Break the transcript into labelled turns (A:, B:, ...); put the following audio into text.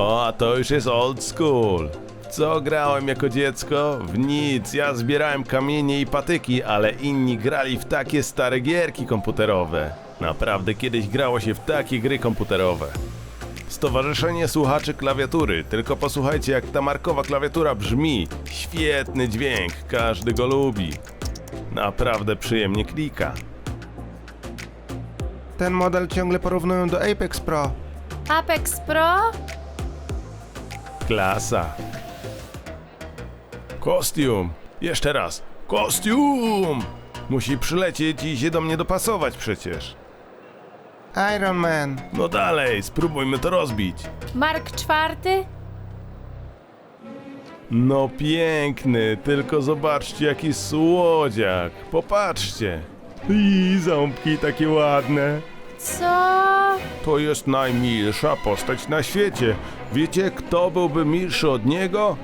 A: O, a to już jest old school. Co grałem jako dziecko? W nic. Ja zbierałem kamienie i patyki, ale inni grali w takie stare gierki komputerowe. Naprawdę kiedyś grało się w takie gry komputerowe. Stowarzyszenie Słuchaczy Klawiatury. Tylko posłuchajcie, jak ta markowa klawiatura brzmi. Świetny dźwięk, każdy go lubi. Naprawdę przyjemnie klika.
B: Ten model ciągle porównują do Apex Pro.
C: Apex Pro?
A: Klasa. Kostium. Jeszcze raz. Kostium! Musi przylecieć i się do mnie dopasować przecież.
B: Iron Man.
A: No dalej, spróbujmy to rozbić.
C: Mark IV?
A: No piękny, tylko zobaczcie jaki słodziak. Popatrzcie. I ząbki takie ładne.
C: Co?
A: To jest najmilsza postać na świecie. Wiecie, kto byłby milszy od niego?